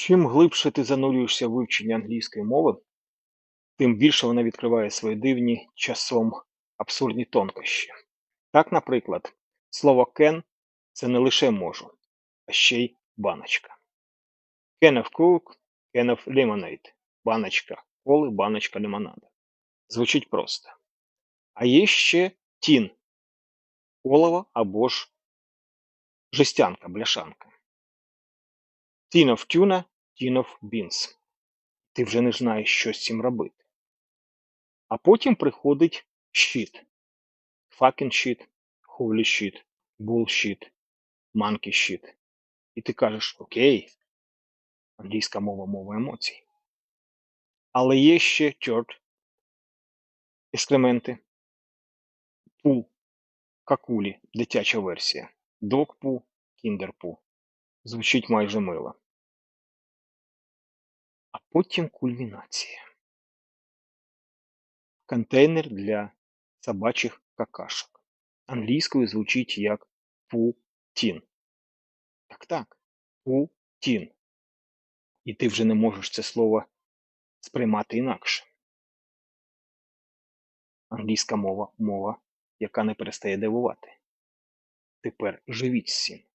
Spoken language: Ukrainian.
Чим глибше ти занурюєшся в вивчення англійської мови, тим більше вона відкриває свої дивні часом абсурдні тонкощі. Так, наприклад, слово can це не лише можу, а ще й баночка. Can of Coke, can of lemonade. Баночка коли, баночка лимонаду. Звучить просто. А є ще тін олово або ж жестянка, бляшанка. Tin of tuna, tin of beans. Ти вже не знаєш, що з цим робити. А потім приходить shit. Fucking shit, holy shit, bullshit, monkey shit. І ти кажеш, окей, англійська мова мова емоцій. Але є ще church, ескременти, пу, какулі, дитяча версія, dog пу, kinder пу. Звучить майже мило. Потім кульмінація. Контейнер для собачих какашок. Англійською звучить як путін. Так так. Путін. І ти вже не можеш це слово сприймати інакше. Англійська мова мова, яка не перестає дивувати. Тепер живіть з цим.